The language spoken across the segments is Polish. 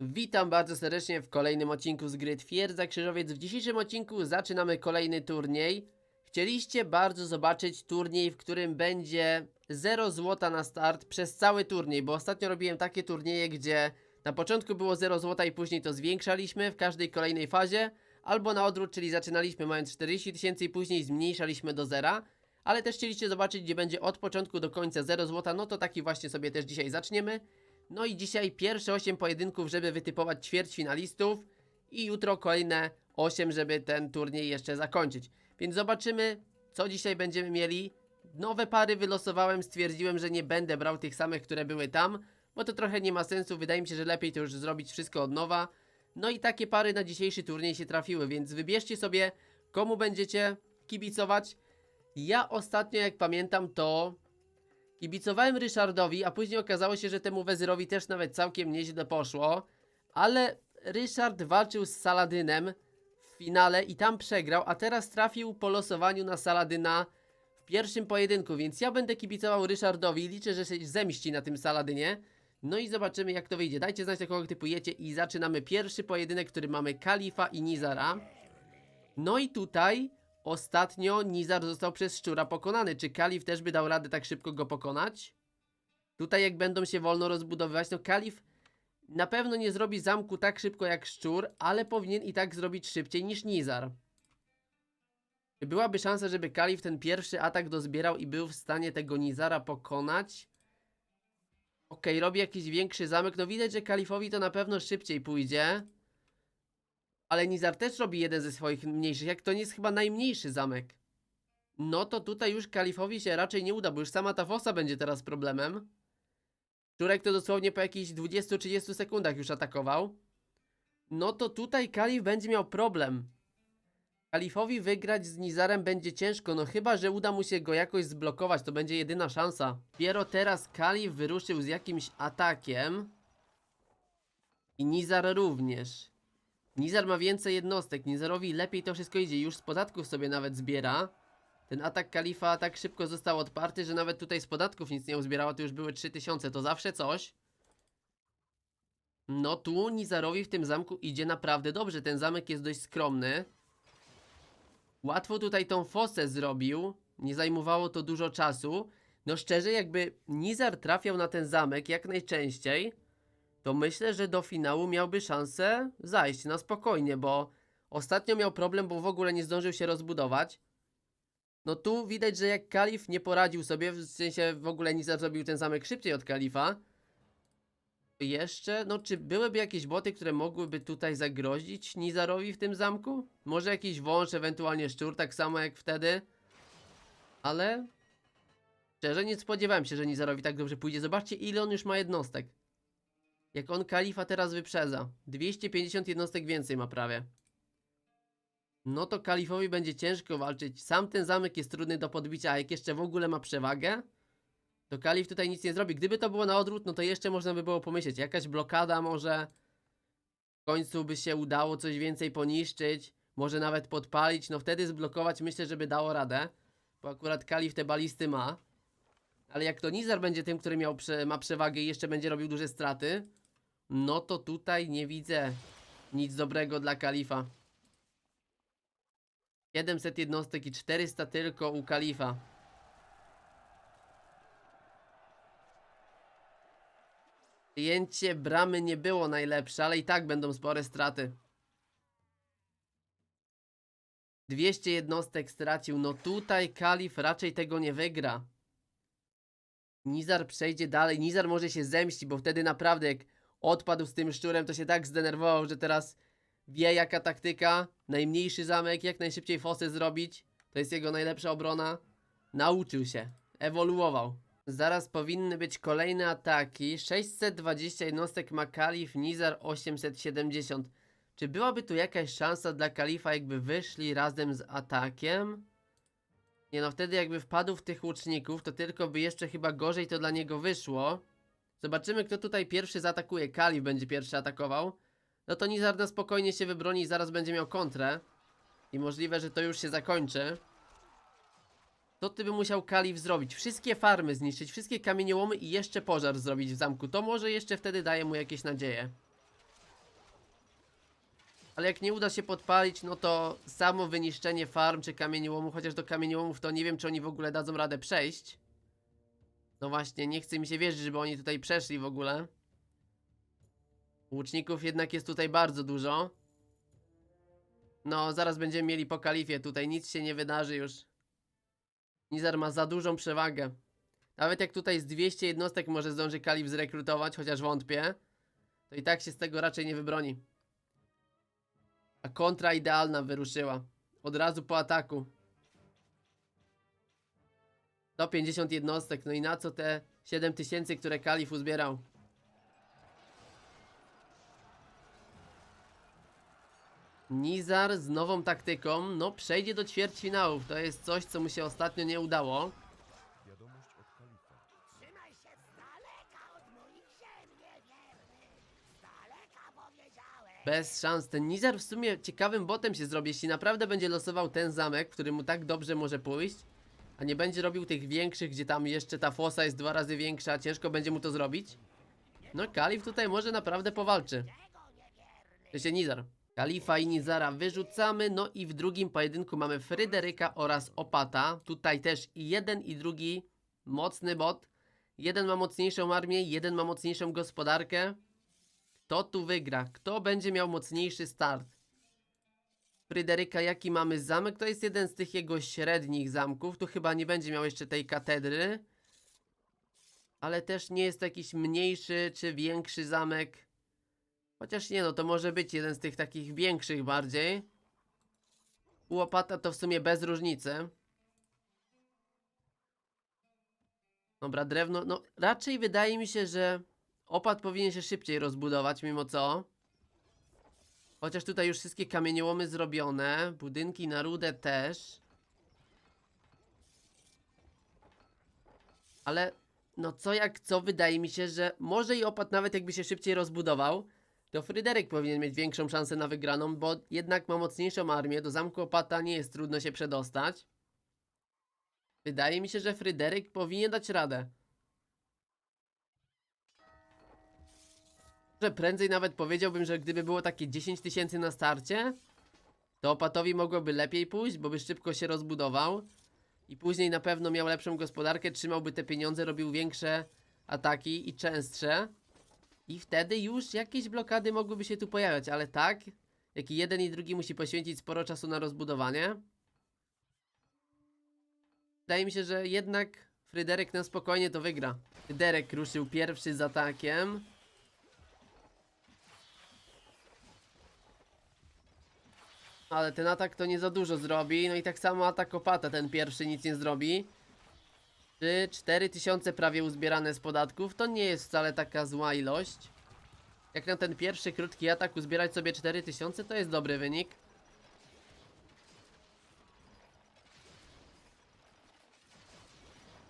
Witam bardzo serdecznie w kolejnym odcinku z gry Twierdza Krzyżowiec. W dzisiejszym odcinku zaczynamy kolejny turniej. Chcieliście bardzo zobaczyć turniej, w którym będzie 0 złota na start przez cały turniej, bo ostatnio robiłem takie turnieje, gdzie na początku było 0 złota i później to zwiększaliśmy w każdej kolejnej fazie, albo na odwrót, czyli zaczynaliśmy mając 40 tysięcy i później zmniejszaliśmy do zera. Ale też chcieliście zobaczyć, gdzie będzie od początku do końca 0 złota, no to taki właśnie sobie też dzisiaj zaczniemy. No i dzisiaj pierwsze 8 pojedynków, żeby wytypować ćwierćfinalistów i jutro kolejne 8, żeby ten turniej jeszcze zakończyć. Więc zobaczymy, co dzisiaj będziemy mieli. Nowe pary wylosowałem, stwierdziłem, że nie będę brał tych samych, które były tam, bo to trochę nie ma sensu. Wydaje mi się, że lepiej to już zrobić wszystko od nowa. No i takie pary na dzisiejszy turniej się trafiły, więc wybierzcie sobie, komu będziecie kibicować. Ja ostatnio, jak pamiętam, to Kibicowałem Ryszardowi, a później okazało się, że temu Wezyrowi też nawet całkiem nieźle poszło. Ale Ryszard walczył z Saladynem w finale i tam przegrał, a teraz trafił po losowaniu na Saladyna w pierwszym pojedynku, więc ja będę kibicował Ryszardowi liczę, że się zemści na tym Saladynie. No i zobaczymy jak to wyjdzie. Dajcie znać, kogo typujecie i zaczynamy pierwszy pojedynek, który mamy Kalifa i Nizara. No i tutaj ostatnio Nizar został przez szczura pokonany. Czy Kalif też by dał radę tak szybko go pokonać? Tutaj jak będą się wolno rozbudowywać, to Kalif na pewno nie zrobi zamku tak szybko jak szczur, ale powinien i tak zrobić szybciej niż Nizar. Byłaby szansa, żeby Kalif ten pierwszy atak dozbierał i był w stanie tego Nizara pokonać? Okej, robi jakiś większy zamek. No widać, że Kalifowi to na pewno szybciej pójdzie. Ale Nizar też robi jeden ze swoich mniejszych, jak to nie jest chyba najmniejszy zamek. No to tutaj już Kalifowi się raczej nie uda, bo już sama ta fosa będzie teraz problemem. Czurek to dosłownie po jakichś 20-30 sekundach już atakował. No to tutaj Kalif będzie miał problem. Kalifowi wygrać z Nizarem będzie ciężko, no chyba, że uda mu się go jakoś zblokować, to będzie jedyna szansa. Dopiero teraz Kalif wyruszył z jakimś atakiem. I Nizar również. Nizar ma więcej jednostek, Nizarowi lepiej to wszystko idzie, już z podatków sobie nawet zbiera. Ten atak kalifa tak szybko został odparty, że nawet tutaj z podatków nic nie uzbierało, to już były 3000, to zawsze coś. No tu Nizarowi w tym zamku idzie naprawdę dobrze, ten zamek jest dość skromny. Łatwo tutaj tą fosę zrobił, nie zajmowało to dużo czasu. No szczerze, jakby Nizar trafiał na ten zamek jak najczęściej, to myślę, że do finału miałby szansę zajść na spokojnie, bo ostatnio miał problem, bo w ogóle nie zdążył się rozbudować. No tu widać, że jak Kalif nie poradził sobie, w sensie w ogóle Nizar zrobił ten zamek szybciej od Kalifa. Jeszcze, no czy byłyby jakieś boty, które mogłyby tutaj zagrozić Nizarowi w tym zamku? Może jakiś wąż, ewentualnie szczur, tak samo jak wtedy. Ale szczerze nie spodziewałem się, że Nizarowi tak dobrze pójdzie. Zobaczcie ile on już ma jednostek. Jak on kalifa teraz wyprzedza. 250 jednostek więcej ma prawie. No to kalifowi będzie ciężko walczyć. Sam ten zamek jest trudny do podbicia, a jak jeszcze w ogóle ma przewagę, to kalif tutaj nic nie zrobi. Gdyby to było na odwrót, no to jeszcze można by było pomyśleć. Jakaś blokada może w końcu by się udało coś więcej poniszczyć. Może nawet podpalić. No wtedy zblokować myślę, żeby dało radę. Bo akurat kalif te balisty ma. Ale jak to Nizar będzie tym, który miał ma przewagę i jeszcze będzie robił duże straty, no to tutaj nie widzę nic dobrego dla kalifa. 700 jednostek i 400 tylko u kalifa. Przyjęcie bramy nie było najlepsze, ale i tak będą spore straty. 200 jednostek stracił. No tutaj kalif raczej tego nie wygra. Nizar przejdzie dalej. Nizar może się zemścić, bo wtedy naprawdę jak odpadł z tym szczurem, to się tak zdenerwował, że teraz wie jaka taktyka. Najmniejszy zamek, jak najszybciej fosę zrobić. To jest jego najlepsza obrona. Nauczył się. Ewoluował. Zaraz powinny być kolejne ataki. 620 jednostek ma Kalif, Nizar 870. Czy byłaby tu jakaś szansa dla Kalifa, jakby wyszli razem z atakiem? Nie no, wtedy jakby wpadł w tych łuczników, to tylko by jeszcze chyba gorzej to dla niego wyszło. Zobaczymy, kto tutaj pierwszy zaatakuje. Kalif będzie pierwszy atakował. No to Nizar na spokojnie się wybroni i zaraz będzie miał kontrę. I możliwe, że to już się zakończy. Co ty by musiał Kalif zrobić? Wszystkie farmy zniszczyć, wszystkie kamieniołomy i jeszcze pożar zrobić w zamku. To może jeszcze wtedy daje mu jakieś nadzieje. Ale jak nie uda się podpalić, no to samo wyniszczenie farm czy kamieniołomów, chociaż do kamieniołomów to nie wiem, czy oni w ogóle dadzą radę przejść. No właśnie, nie chce mi się wierzyć, żeby oni tutaj przeszli w ogóle. Łuczników jednak jest tutaj bardzo dużo. No, zaraz będziemy mieli po kalifie, tutaj nic się nie wydarzy już. Nizar ma za dużą przewagę. Nawet jak tutaj z 200 jednostek może zdąży kalif zrekrutować, chociaż wątpię, to i tak się z tego raczej nie wybroni. A kontra idealna wyruszyła. Od razu po ataku. Do 50 jednostek, no i na co te 7000, które kalif uzbierał? Nizar z nową taktyką, no przejdzie do ćwierćfinałów. To jest coś, co mu się ostatnio nie udało. Wiadomość od kalifa. Trzymaj się z daleka od moich ziem, niewierny! Z daleka powiedziałem! Bez szans. Ten Nizar w sumie ciekawym botem się zrobi, jeśli naprawdę będzie losował ten zamek, który mu tak dobrze może pójść, a nie będzie robił tych większych, gdzie tam jeszcze ta fosa jest dwa razy większa, ciężko będzie mu to zrobić. No, Kalif tutaj może naprawdę powalczy. Się Nizar. Kalifa i Nizara wyrzucamy, no i w drugim pojedynku mamy Fryderyka oraz Opata. Tutaj też jeden i drugi mocny bot. Jeden ma mocniejszą armię, jeden ma mocniejszą gospodarkę. Kto tu wygra? Kto będzie miał mocniejszy start? Fryderyka, jaki mamy zamek? To jest jeden z tych jego średnich zamków. Tu chyba nie będzie miał jeszcze tej katedry. Ale też nie jest to jakiś mniejszy czy większy zamek. Chociaż nie, no to może być jeden z tych takich większych bardziej. U opata to w sumie bez różnicy. Dobra, drewno. No raczej wydaje mi się, że opat powinien się szybciej rozbudować, mimo co. Chociaż tutaj już wszystkie kamieniołomy zrobione. Budynki na rudę też. Ale no co jak co, wydaje mi się, że może i opat nawet jakby się szybciej rozbudował, to Fryderyk powinien mieć większą szansę na wygraną, bo jednak ma mocniejszą armię. Do zamku opata nie jest trudno się przedostać. Wydaje mi się, że Fryderyk powinien dać radę. Że prędzej nawet powiedziałbym, że gdyby było takie 10 tysięcy na starcie, to opatowi mogłoby lepiej pójść, bo by szybko się rozbudował. I później na pewno miał lepszą gospodarkę, trzymałby te pieniądze, robił większe ataki i częstsze. I wtedy już jakieś blokady mogłyby się tu pojawiać, ale tak, jak i jeden i drugi musi poświęcić sporo czasu na rozbudowanie. Wydaje mi się, że jednak Fryderyk na spokojnie to wygra. Fryderyk ruszył pierwszy z atakiem. Ale ten atak to nie za dużo zrobi. No i tak samo atak opata, ten pierwszy nic nie zrobi. Czy 4000 prawie uzbierane z podatków, to nie jest wcale taka zła ilość. Jak na ten pierwszy krótki atak uzbierać sobie 4000 to jest dobry wynik.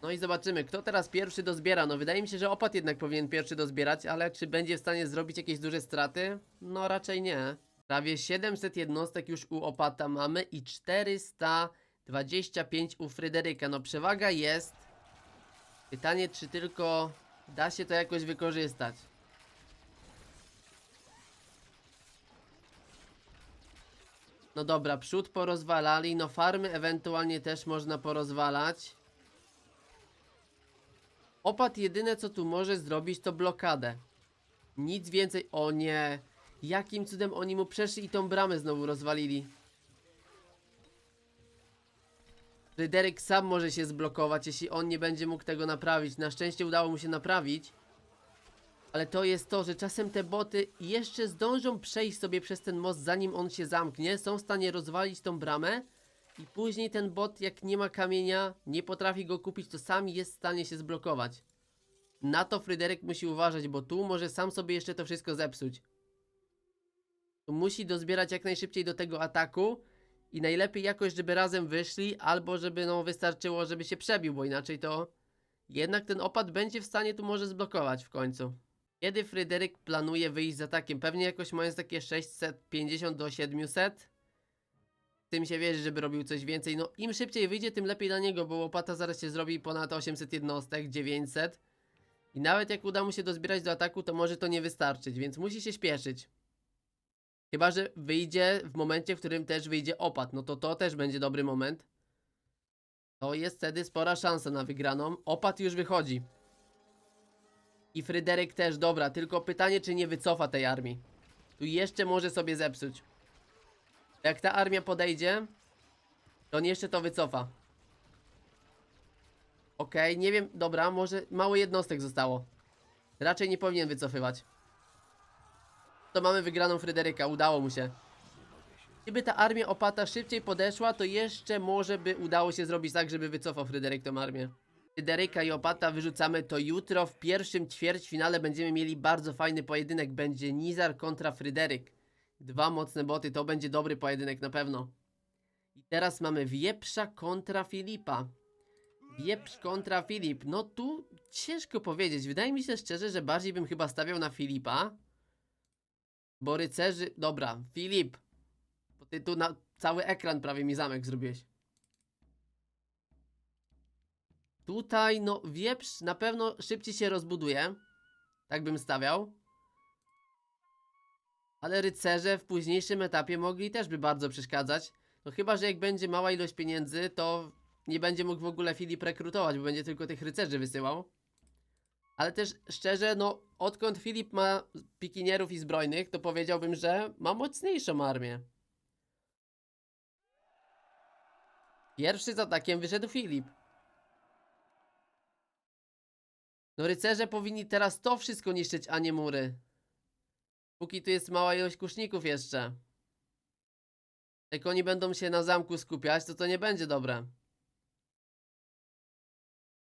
No i zobaczymy, kto teraz pierwszy dozbiera. No wydaje mi się, że opat jednak powinien pierwszy dozbierać, ale czy będzie w stanie zrobić jakieś duże straty? No raczej nie. Prawie 700 jednostek już u opata mamy i 425 u Fryderyka. No przewaga jest. Pytanie, czy tylko da się to jakoś wykorzystać. No dobra, przód porozwalali, no farmy ewentualnie też można porozwalać. Opat jedyne co tu może zrobić to blokadę. Nic więcej, o nie. Jakim cudem oni mu przeszli i tą bramę znowu rozwalili. Fryderyk sam może się zblokować, jeśli on nie będzie mógł tego naprawić. Na szczęście udało mu się naprawić. Ale to jest to, że czasem te boty jeszcze zdążą przejść sobie przez ten most, zanim on się zamknie. Są w stanie rozwalić tą bramę. I później ten bot, jak nie ma kamienia, nie potrafi go kupić, to sam jest w stanie się zblokować. Na to Fryderyk musi uważać, bo tu może sam sobie jeszcze to wszystko zepsuć. Musi dozbierać jak najszybciej do tego ataku. I najlepiej jakoś, żeby razem wyszli, albo żeby no wystarczyło, żeby się przebił, bo inaczej to jednak ten opad będzie w stanie tu może zblokować w końcu. Kiedy Fryderyk planuje wyjść z atakiem? Pewnie jakoś mając takie 650 do 700. Tym się wierzy, żeby robił coś więcej. No im szybciej wyjdzie, tym lepiej dla niego, bo opata zaraz się zrobi ponad 800 jednostek, 900. I nawet jak uda mu się dozbierać do ataku, to może to nie wystarczyć, więc musi się śpieszyć. Chyba, że wyjdzie w momencie, w którym też wyjdzie opad. No to to też będzie dobry moment. To jest wtedy spora szansa na wygraną. Opad już wychodzi. I Fryderyk też, dobra. Tylko pytanie, czy nie wycofa tej armii. Tu jeszcze może sobie zepsuć. Jak ta armia podejdzie, to on jeszcze to wycofa. Okej, nie wiem, dobra, może mało jednostek zostało. Raczej nie powinien wycofywać. To mamy wygraną Fryderyka, udało mu się. Gdyby ta armia opata szybciej podeszła, to jeszcze może by udało się zrobić tak, żeby wycofał Fryderyk tą armię. Fryderyka i opata wyrzucamy to jutro. W pierwszym ćwierćfinale będziemy mieli bardzo fajny pojedynek. Będzie Nizar kontra Fryderyk. Dwa mocne boty, to będzie dobry pojedynek na pewno. I teraz mamy Wieprza kontra Filipa. Wieprz kontra Filip. No tu ciężko powiedzieć. Wydaje mi się szczerze, że bardziej bym chyba stawiał na Filipa. Bo rycerzy. Dobra, Filip. Bo ty tu na cały ekran prawie mi zamek zrobiłeś. Tutaj, no, wieprz na pewno szybciej się rozbuduje. Tak bym stawiał. Ale rycerze w późniejszym etapie mogli też by bardzo przeszkadzać. No chyba, że jak będzie mała ilość pieniędzy, to nie będzie mógł w ogóle Filip rekrutować, bo będzie tylko tych rycerzy wysyłał. Ale też szczerze, no odkąd Filip ma pikinierów i zbrojnych, to powiedziałbym, że ma mocniejszą armię. Pierwszy z atakiem wyszedł Filip. No rycerze powinni teraz to wszystko niszczyć, a nie mury. Póki tu jest mała ilość kuszników jeszcze. Jak oni będą się na zamku skupiać, to to nie będzie dobre.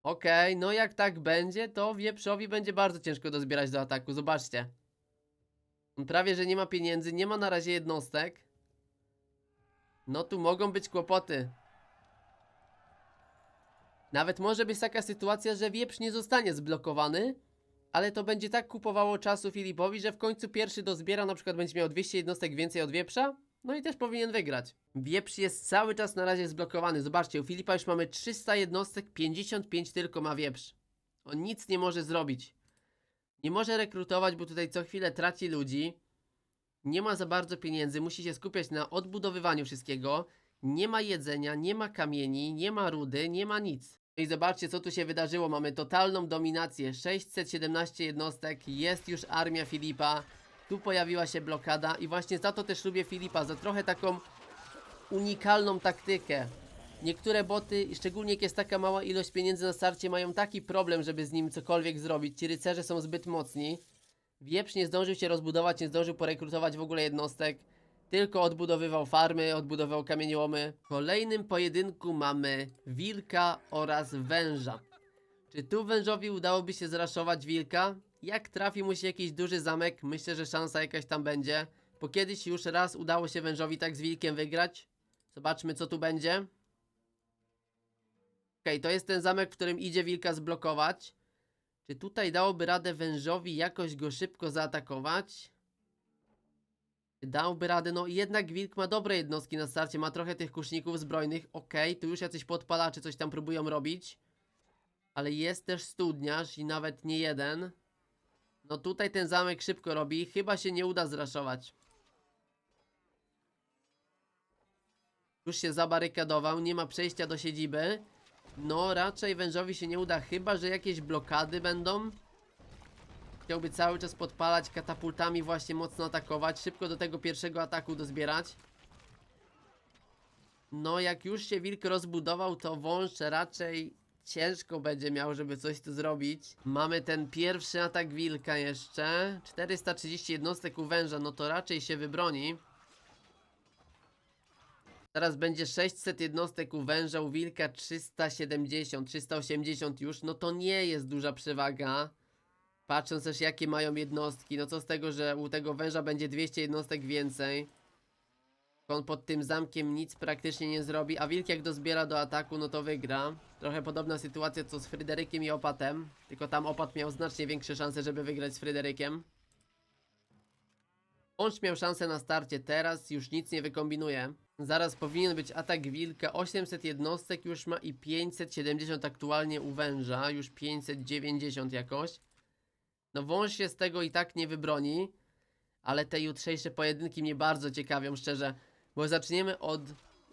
Okej, no jak tak będzie, to wieprzowi będzie bardzo ciężko dozbierać do ataku, zobaczcie. On prawie, że nie ma pieniędzy, nie ma na razie jednostek. No tu mogą być kłopoty. Nawet może być taka sytuacja, że wieprz nie zostanie zblokowany, ale to będzie tak kupowało czasu Filipowi, że w końcu pierwszy dozbiera, na przykład będzie miał 200 jednostek więcej od wieprza, no i też powinien wygrać. Wieprz jest cały czas na razie zblokowany. Zobaczcie, u Filipa już mamy 300 jednostek, 55 tylko ma wieprz. On nic nie może zrobić. Nie może rekrutować, bo tutaj co chwilę traci ludzi. Nie ma za bardzo pieniędzy, musi się skupiać na odbudowywaniu wszystkiego. Nie ma jedzenia, nie ma kamieni, nie ma rudy, nie ma nic. No I zobaczcie, co tu się wydarzyło. Mamy totalną dominację. 617 jednostek, jest już armia Filipa. Tu pojawiła się blokada i właśnie za to też lubię Filipa, za trochę taką unikalną taktykę. Niektóre boty, szczególnie jak jest taka mała ilość pieniędzy na starcie, mają taki problem, żeby z nim cokolwiek zrobić. Ci rycerze są zbyt mocni. Wieprz nie zdążył się rozbudować, nie zdążył porekrutować w ogóle jednostek. Tylko odbudowywał farmy, odbudowywał kamieniołomy. W kolejnym pojedynku mamy wilka oraz węża. Czy tu wężowi udałoby się zraszować wilka? Jak trafi mu się jakiś duży zamek, myślę, że szansa jakaś tam będzie. Bo kiedyś już raz udało się wężowi tak z wilkiem wygrać. Zobaczmy co tu będzie. Okej, to jest ten zamek, w którym idzie wilka zblokować. Czy tutaj dałoby radę wężowi jakoś go szybko zaatakować? Dałby radę, no jednak wilk ma dobre jednostki na starcie, ma trochę tych kuszników zbrojnych, okej, tu już jacyś podpalacze coś tam próbują robić. Ale jest też studniarz i nawet nie jeden. No tutaj ten zamek szybko robi, chyba się nie uda zraszować. Już się zabarykadował, nie ma przejścia do siedziby. No raczej wężowi się nie uda, chyba że jakieś blokady będą. Chciałby cały czas podpalać katapultami, właśnie mocno atakować, szybko do tego pierwszego ataku dozbierać. No jak już się wilk rozbudował, to wąż raczej ciężko będzie miał, żeby coś tu zrobić. Mamy ten pierwszy atak wilka jeszcze. 430 jednostek u węża, no to raczej się wybroni. Teraz będzie 600 jednostek u węża, u wilka 370, 380 już. No to nie jest duża przewaga. Patrząc też jakie mają jednostki. No co z tego, że u tego węża będzie 200 jednostek więcej. On pod tym zamkiem nic praktycznie nie zrobi, a wilk jak dozbiera do ataku, no to wygra. Trochę podobna sytuacja co z Fryderykiem i Opatem. Tylko tam Opat miał znacznie większe szanse, żeby wygrać z Fryderykiem. Wąż miał szansę na starcie, teraz już nic nie wykombinuje. Zaraz powinien być atak wilka, 800 jednostek już ma i 570 aktualnie u węża, już 590 jakoś. No wąż się z tego i tak nie wybroni. Ale te jutrzejsze pojedynki mnie bardzo ciekawią, szczerze. Bo zaczniemy od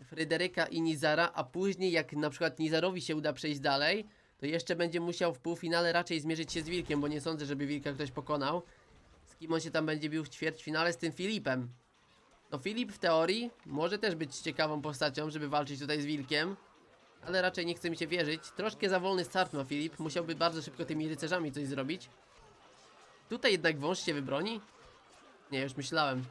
Fryderyka i Nizara, a później jak na przykład Nizarowi się uda przejść dalej, to jeszcze będzie musiał w półfinale raczej zmierzyć się z Wilkiem, bo nie sądzę, żeby Wilka ktoś pokonał. Z kim on się tam będzie bił w ćwierćfinale? Z tym Filipem. No Filip w teorii może też być ciekawą postacią, żeby walczyć tutaj z Wilkiem. Ale raczej nie chce mi się wierzyć. Troszkę za wolny start ma Filip. Musiałby bardzo szybko tymi rycerzami coś zrobić. Tutaj jednak wąż się wybroni? Nie, już myślałem.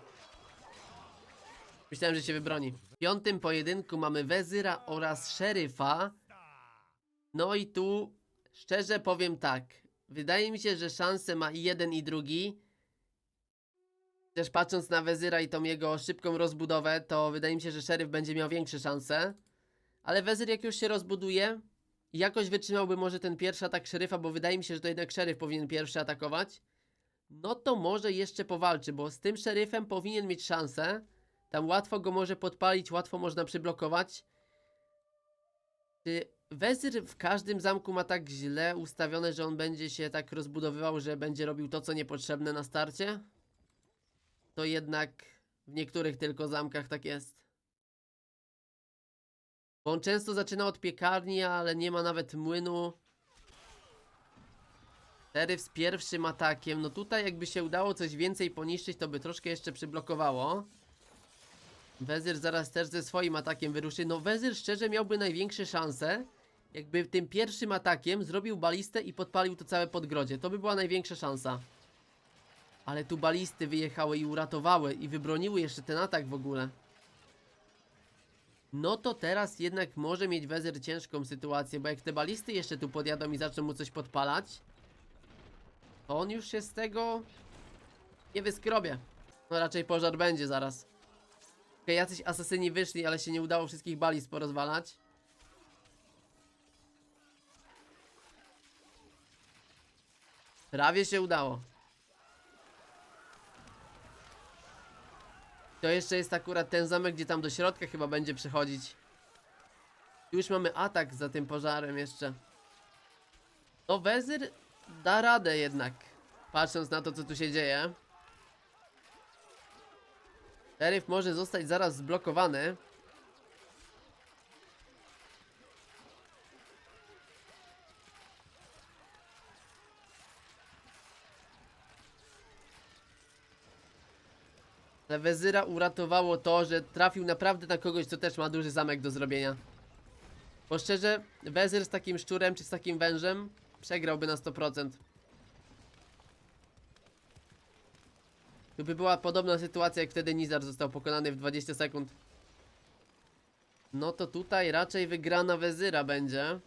Myślałem, że się wybroni. W piątym pojedynku mamy Wezyra oraz Szeryfa. No i tu szczerze powiem tak. Wydaje mi się, że szanse ma i jeden i drugi. Też patrząc na Wezyra i tą jego szybką rozbudowę, to wydaje mi się, że Szeryf będzie miał większe szanse. Ale Wezyr jak już się rozbuduje, jakoś wytrzymałby może ten pierwszy atak Szeryfa, bo wydaje mi się, że to jednak Szeryf powinien pierwszy atakować. No to może jeszcze powalczy, bo z tym Szeryfem powinien mieć szansę. Tam łatwo go może podpalić, łatwo można przyblokować. Czy Wezyr w każdym zamku ma tak źle ustawione, że on będzie się tak rozbudowywał, że będzie robił to, co niepotrzebne na starcie? To jednak w niektórych tylko zamkach tak jest. Bo on często zaczyna od piekarni, ale nie ma nawet młynu. Szeryf z pierwszym atakiem. No tutaj jakby się udało coś więcej poniszczyć, to by troszkę jeszcze przyblokowało. Wezyr zaraz też ze swoim atakiem wyruszy. No Wezyr szczerze miałby największe szanse, jakby tym pierwszym atakiem zrobił balistę i podpalił to całe podgrodzie. To by była największa szansa. Ale tu balisty wyjechały i uratowały i wybroniły jeszcze ten atak w ogóle. No to teraz jednak może mieć Wezyr ciężką sytuację, bo jak te balisty jeszcze tu podjadą i zaczną mu coś podpalać, to on już się z tego nie wyskrobie. No raczej pożar będzie zaraz. Okej, jacyś asasyni wyszli, ale się nie udało wszystkich balist porozwalać. Prawie się udało. To jeszcze jest akurat ten zamek, gdzie tam do środka chyba będzie przechodzić. Już mamy atak za tym pożarem jeszcze. No Wezyr da radę jednak. Patrząc na to, co tu się dzieje. Szeryf może zostać zaraz zblokowany. Ale Wezyra uratowało to, że trafił naprawdę na kogoś, co też ma duży zamek do zrobienia. Bo szczerze, Wezyr z takim szczurem czy z takim wężem przegrałby na 100%. Tu by była podobna sytuacja, jak wtedy Nizar został pokonany w 20 sekund. No to tutaj raczej wygrana Wezyra będzie.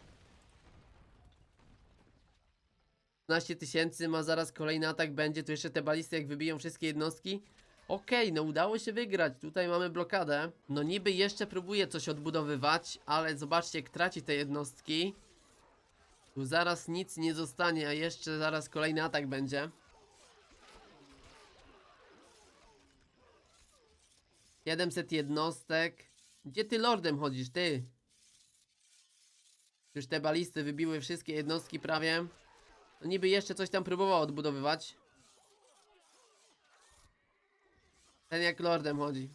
15 tysięcy ma zaraz kolejny atak będzie. Tu jeszcze te balisty jak wybiją wszystkie jednostki. Okej, no udało się wygrać. Tutaj mamy blokadę. No niby jeszcze próbuje coś odbudowywać, ale zobaczcie jak traci te jednostki. Tu zaraz nic nie zostanie, a jeszcze zaraz kolejny atak będzie. 700 jednostek. Gdzie ty lordem chodzisz, ty? Już te balisty wybiły wszystkie jednostki prawie. No niby jeszcze coś tam próbował odbudowywać. Ten jak lordem chodzi.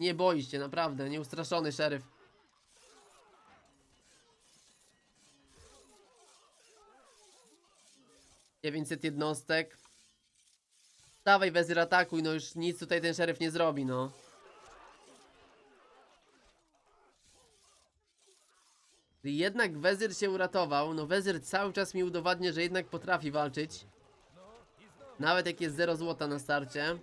Nie boi się, naprawdę. Nieustraszony szeryf. Dziewięćset jednostek. Dawaj wezyr atakuj, no już nic tutaj ten szeryf nie zrobi, no. Jednak wezyr się uratował, no wezyr cały czas mi udowadnia, że jednak potrafi walczyć. Nawet jak jest 0 złota na starcie.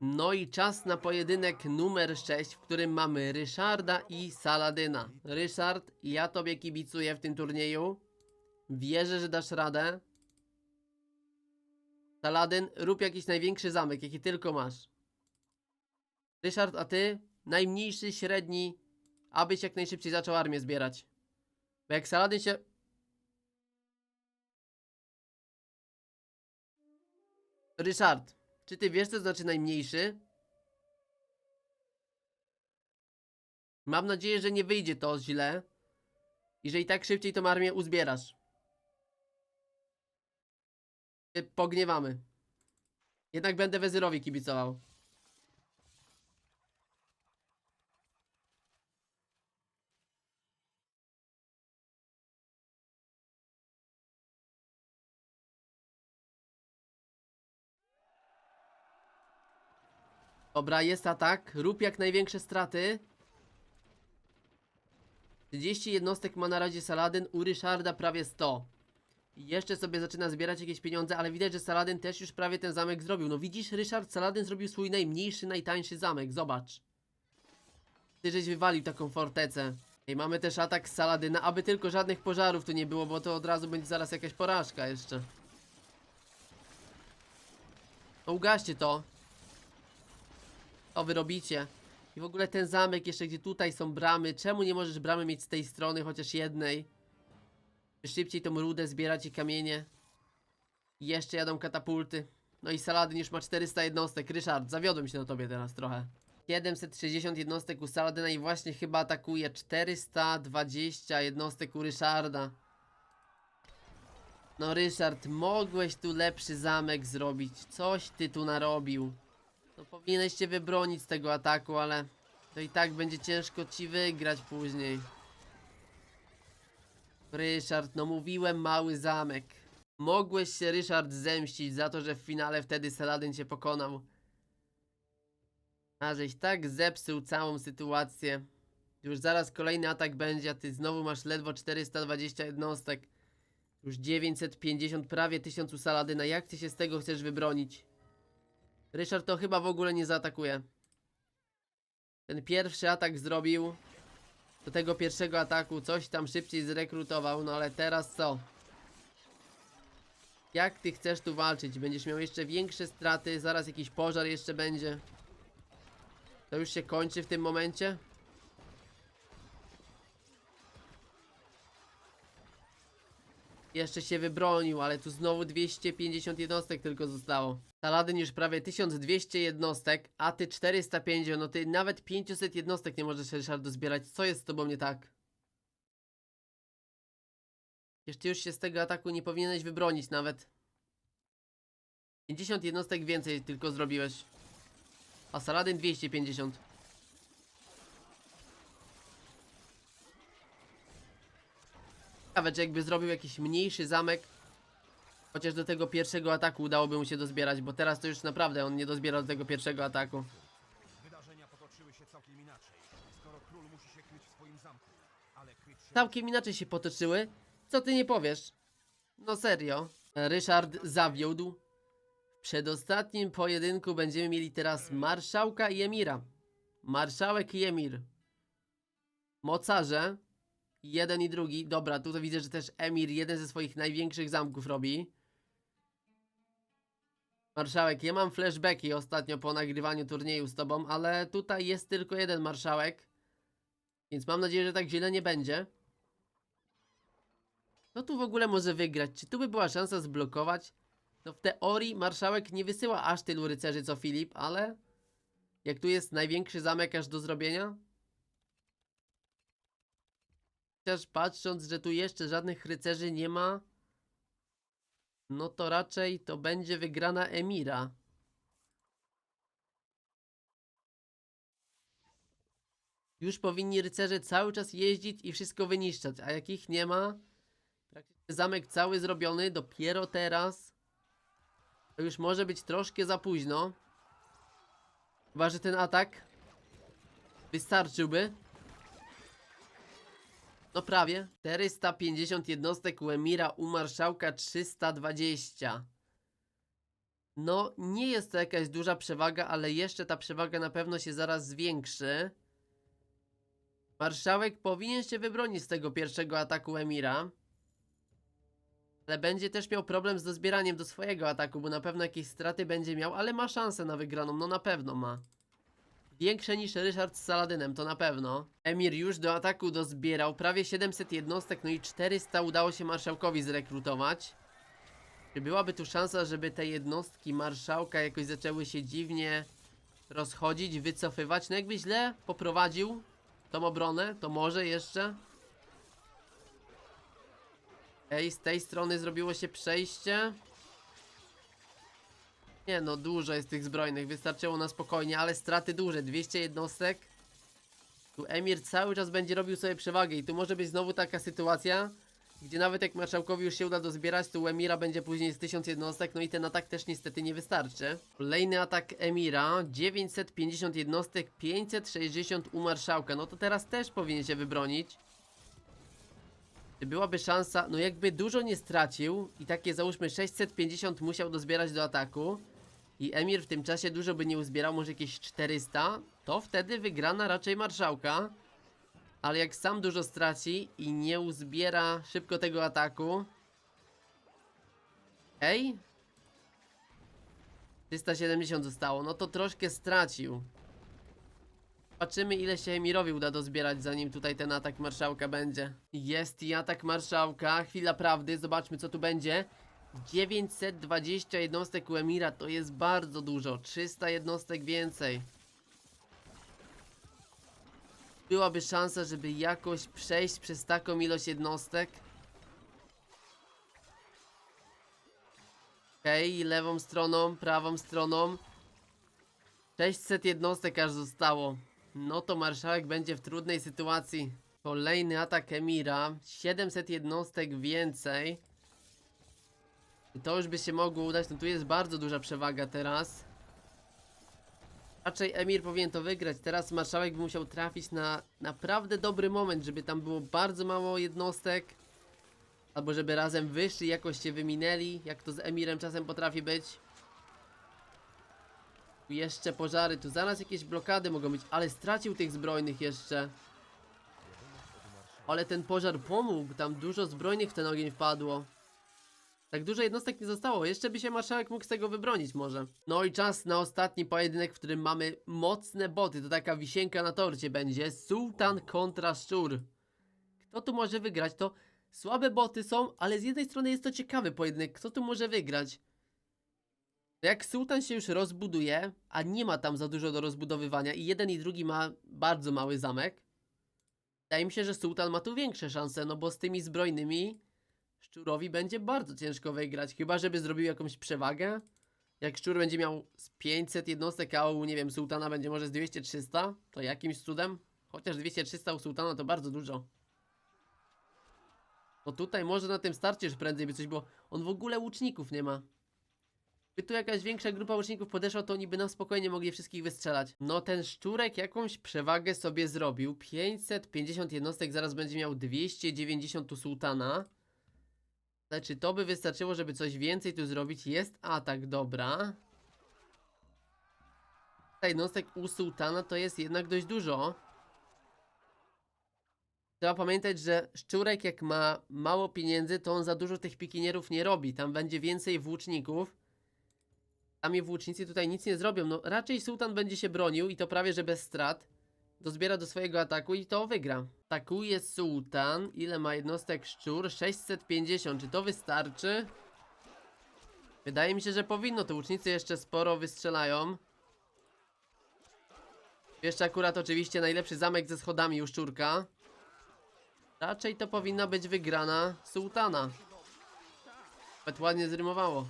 No i czas na pojedynek numer 6, w którym mamy Ryszarda i Saladyna. Ryszard, ja tobie kibicuję w tym turnieju. Wierzę, że dasz radę. Saladyn, rób jakiś największy zamek, jaki tylko masz. Ryszard, a ty? Najmniejszy, średni, abyś jak najszybciej zaczął armię zbierać. Bo jak Saladyn się... Ryszard, czy ty wiesz, co znaczy najmniejszy? Mam nadzieję, że nie wyjdzie to źle. I że i tak szybciej tą armię uzbierasz. się pogniewamy. Jednak będę Wezyrowi kibicował. Dobra, jest atak. Rób jak największe straty. 30 jednostek ma na razie Saladyn, u Ryszarda prawie 100. Jeszcze sobie zaczyna zbierać jakieś pieniądze, ale widać, że Saladyn też już prawie ten zamek zrobił. No widzisz, Ryszard, Saladyn zrobił swój najmniejszy, najtańszy zamek, zobacz. Ty żeś wywalił taką fortecę. I mamy też atak Saladyna, aby tylko żadnych pożarów tu nie było, bo to od razu będzie zaraz jakaś porażka jeszcze. No ugaście to. O, wy robicie. I w ogóle ten zamek jeszcze, gdzie tutaj są bramy. Czemu nie możesz bramy mieć z tej strony, chociaż jednej? Szybciej tą rudę zbierać i kamienie. Jeszcze jadą katapulty. No i Saladyn już ma 400 jednostek. Ryszard, zawiodłem się na tobie teraz trochę. 760 jednostek u Saladyna i właśnie chyba atakuje 420 jednostek u Ryszarda. No Ryszard, mogłeś tu lepszy zamek zrobić. Coś ty tu narobił. No powinieneś się wybronić z tego ataku, ale to i tak będzie ciężko ci wygrać później. Ryszard, no mówiłem mały zamek. Mogłeś się Ryszard zemścić za to, że w finale wtedy Saladyn cię pokonał. A żeś tak zepsuł całą sytuację. Już zaraz kolejny atak będzie, a ty znowu masz ledwo 420 jednostek. Już 950, prawie 1000 u Saladyna. Jak ty się z tego chcesz wybronić? Ryszard to chyba w ogóle nie zaatakuje. Ten pierwszy atak zrobił. Do tego pierwszego ataku coś tam szybciej zrekrutował, no ale teraz co? Jak ty chcesz tu walczyć? Będziesz miał jeszcze większe straty, zaraz jakiś pożar jeszcze będzie. To już się kończy w tym momencie? Jeszcze się wybronił, ale tu znowu 250 jednostek tylko zostało. Saladyn już prawie 1200 jednostek, a ty 450, no ty nawet 500 jednostek nie możesz Ryszardu zbierać. Co jest z tobą nie tak? Jeszcze już się z tego ataku nie powinieneś wybronić nawet. 50 jednostek więcej tylko zrobiłeś. A Saladyn 250. Czy jakby zrobił jakiś mniejszy zamek, chociaż do tego pierwszego ataku udałoby mu się dozbierać, bo teraz to już naprawdę on nie dozbierał do tego pierwszego ataku. Wydarzenia potoczyły się całkiem inaczej, skoro król musi się kryć w swoim zamku. Ale kryć się Całkiem inaczej się potoczyły. Co ty nie powiesz? No serio. Ryszard zawiódł. W przedostatnim pojedynku będziemy mieli teraz marszałka i emira. Marszałek i emir. Mocarze. Jeden i drugi. Dobra, tutaj widzę, że też emir jeden ze swoich największych zamków robi. Marszałek, ja mam flashbacki ostatnio po nagrywaniu turnieju z tobą, ale tutaj jest tylko jeden marszałek. Więc mam nadzieję, że tak źle nie będzie. Kto tu w ogóle może wygrać? Czy tu by była szansa zblokować? No w teorii marszałek nie wysyła aż tylu rycerzy co Filip, ale... Jak tu jest największy zamek aż do zrobienia? Chociaż patrząc, że tu jeszcze żadnych rycerzy nie ma... No to raczej to będzie wygrana Emira. Już powinni rycerze cały czas jeździć i wszystko wyniszczać, a jak ich nie ma, praktycznie zamek cały zrobiony, dopiero teraz, to już może być troszkę za późno. Chyba, że ten atak wystarczyłby. No prawie. 450 jednostek u Emira, u Marszałka 320. No, nie jest to jakaś duża przewaga, ale jeszcze ta przewaga na pewno się zaraz zwiększy. Marszałek powinien się wybronić z tego pierwszego ataku Emira. Ale będzie też miał problem z dozbieraniem do swojego ataku, bo na pewno jakieś straty będzie miał, ale ma szansę na wygraną, no na pewno ma. Większe niż Ryszard z Saladynem, to na pewno. Emir już do ataku dozbierał prawie 700 jednostek, no i 400 udało się marszałkowi zrekrutować. Czy byłaby tu szansa, żeby te jednostki marszałka jakoś zaczęły się dziwnie rozchodzić, wycofywać? No jakby źle poprowadził tą obronę, to może jeszcze. Ej, z tej strony zrobiło się przejście. Nie no, dużo jest tych zbrojnych, wystarczyło na spokojnie, ale straty duże, 200 jednostek. Tu Emir cały czas będzie robił sobie przewagę i tu może być znowu taka sytuacja, gdzie nawet jak marszałkowi już się uda dozbierać, to u Emira będzie później z 1000 jednostek, no i ten atak też niestety nie wystarczy. Kolejny atak Emira, 950 jednostek, 560 u marszałka, no to teraz też powinien się wybronić. Czy byłaby szansa, no jakby dużo nie stracił i takie załóżmy 650 musiał dozbierać do ataku i Emir w tym czasie dużo by nie uzbierał, może jakieś 400, to wtedy wygrana raczej marszałka. Ale jak sam dużo straci i nie uzbiera szybko tego ataku. Ej? 370 zostało, no to troszkę stracił. Zobaczymy ile się Emirowi uda dozbierać zanim tutaj ten atak marszałka będzie. Jest i atak marszałka, chwila prawdy, zobaczmy co tu będzie. 920 jednostek u Emira to jest bardzo dużo, 300 jednostek więcej. Byłaby szansa, żeby jakoś przejść przez taką ilość jednostek. Okej, lewą stroną, prawą stroną. 600 jednostek aż zostało. No to marszałek będzie w trudnej sytuacji. Kolejny atak Emira. 700 jednostek więcej. I to już by się mogło udać. No tu jest bardzo duża przewaga teraz. Raczej Emir powinien to wygrać. Teraz marszałek by musiał trafić na naprawdę dobry moment, żeby tam było bardzo mało jednostek. Albo żeby razem wyszli, jakoś się wyminęli, jak to z Emirem czasem potrafi być. Tu jeszcze pożary, tu zaraz jakieś blokady mogą być, ale stracił tych zbrojnych jeszcze. Ale ten pożar pomógł, tam dużo zbrojnych w ten ogień wpadło. Tak dużo jednostek nie zostało, jeszcze by się marszałek mógł z tego wybronić może. No i czas na ostatni pojedynek, w którym mamy mocne boty, to taka wisienka na torcie będzie. Sultan kontra Szczur. Kto tu może wygrać? To słabe boty są, ale z jednej strony jest to ciekawy pojedynek. Kto tu może wygrać? Jak Sultan się już rozbuduje, a nie ma tam za dużo do rozbudowywania i jeden i drugi ma bardzo mały zamek, wydaje mi się, że Sultan ma tu większe szanse, no bo z tymi zbrojnymi Szczurowi będzie bardzo ciężko wygrać, chyba żeby zrobił jakąś przewagę. Jak Szczur będzie miał z 500 jednostek, a u, nie wiem, Sultana będzie może z 200-300, to jakimś cudem? Chociaż 200-300 u Sultana to bardzo dużo. No tutaj może na tym starcie już prędzej by coś było. On w ogóle łuczników nie ma. By tu jakaś większa grupa łuczników podeszła, to oni by na spokojnie mogli wszystkich wystrzelać. No ten szczurek jakąś przewagę sobie zrobił. 550 jednostek, zaraz będzie miał 290 u sułtana. Czy to by wystarczyło, żeby coś więcej tu zrobić? Jest atak, dobra. Jednostek u sułtana to jest jednak dość dużo. Trzeba pamiętać, że szczurek jak ma mało pieniędzy, to on za dużo tych pikinierów nie robi. Tam będzie więcej włóczników. Sami włócznicy tutaj nic nie zrobią. No raczej sułtan będzie się bronił i to prawie że bez strat. Dozbiera do swojego ataku i to wygra. Atakuje sułtan. Ile ma jednostek szczur? 650. Czy to wystarczy? Wydaje mi się, że powinno. Te łucznicy jeszcze sporo wystrzelają. Jeszcze akurat oczywiście najlepszy zamek ze schodami u szczurka. Raczej to powinna być wygrana sułtana. Nawet ładnie zrymowało.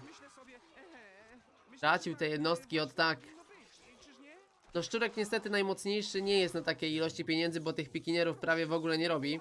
Tracił te jednostki od tak. No szczurek niestety najmocniejszy nie jest na takiej ilości pieniędzy, bo tych pikinierów prawie w ogóle nie robi.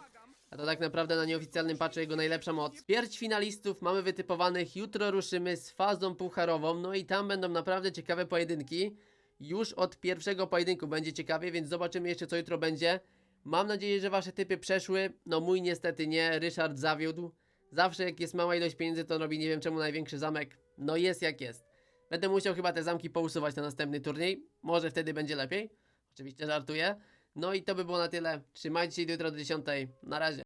A to tak naprawdę na nieoficjalnym patchu jego najlepsza moc. Pierć finalistów mamy wytypowanych, jutro ruszymy z fazą pucharową, no i tam będą naprawdę ciekawe pojedynki. Już od pierwszego pojedynku będzie ciekawie, więc zobaczymy jeszcze co jutro będzie. Mam nadzieję, że wasze typy przeszły. No mój niestety nie, Ryszard zawiódł. Zawsze jak jest mała ilość pieniędzy, to robi nie wiem czemu największy zamek. No jest jak jest. Będę musiał chyba te zamki pousuwać na następny turniej. Może wtedy będzie lepiej. Oczywiście żartuję. No i to by było na tyle. Trzymajcie się do jutro do 10. Na razie.